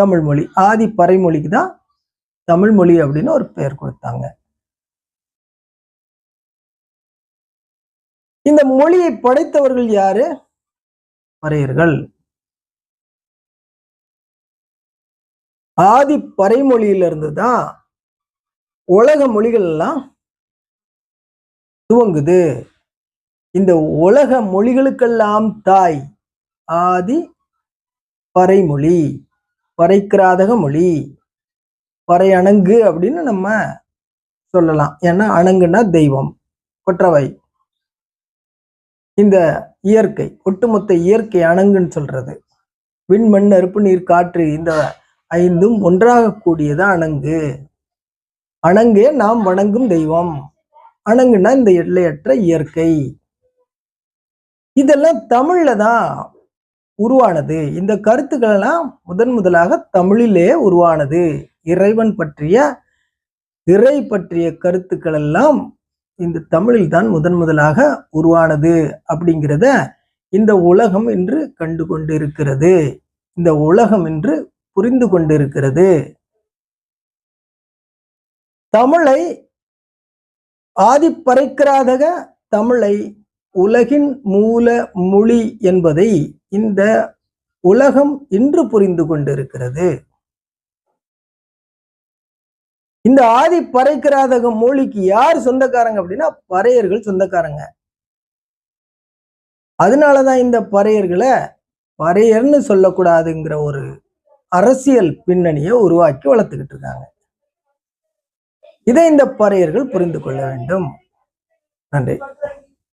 தமிழ் மொழி. ஆதி பறைமொழிக்கு தான் தமிழ் மொழி அப்படின்னு ஒரு பெயர் கொடுத்தாங்க. இந்த மொழியை படைத்தவர்கள் யாரு? பறையர்கள். ஆதி பறைமொழியிலிருந்து தான் உலக மொழிகள் எல்லாம் துவங்குது. இந்த உலக மொழிகளுக்கெல்லாம் தாய் ஆதி பறைமொழி. பறைக்கிராதக மொழி. பறை அணங்கு அப்படின்னு நம்ம சொல்லலாம். ஏன்னா அணங்குன்னா தெய்வம் கொற்றவை. இந்த இயற்கை ஒட்டுமொத்த இயற்கை அணங்குன்னு சொல்றது. விண்மண் நெருப்பு நீர் காற்று இந்த ஐந்தும் ஒன்றாக கூடியது அணங்கு. அணங்கே நாம் வணங்கும் தெய்வம். அணங்குன்னா இந்த எல்லையற்ற இயற்கை. இதெல்லாம் தமிழ்ல தான் உருவானது. இந்த கருத்துக்கள்லாம் முதன் முதலாக தமிழிலே உருவானது. இறைவன் பற்றிய இறை பற்றிய கருத்துக்கள் எல்லாம் இந்த தமிழில் தான் முதன் முதலாக உருவானது அப்படிங்கிறத இந்த உலகம் என்று கண்டு கொண்டிருக்கிறது. இந்த உலகம் என்று புரிந்து கொண்டிருக்கிறது. தமிழை ஆதிப்பறைக்கிறாதக தமிழை உலகின் மூல மொழி என்பதை இந்த உலகம் இன்று புரிந்து கொண்டிருக்கிறது. இந்த ஆதி பறைக்கிறாதக மொழிக்கு யார் சொந்தக்காரங்க அப்படின்னா பறையர்கள் சொந்தக்காரங்க. அதனாலதான் இந்த பறையர்களை பறையர்னு சொல்லக்கூடாதுங்கிற ஒரு அரசியல் பின்னணியை உருவாக்கி வளர்த்துக்கிட்டு இருக்காங்க. இதை இந்த பறையர்கள் புரிந்து கொள்ள வேண்டும். நன்றி.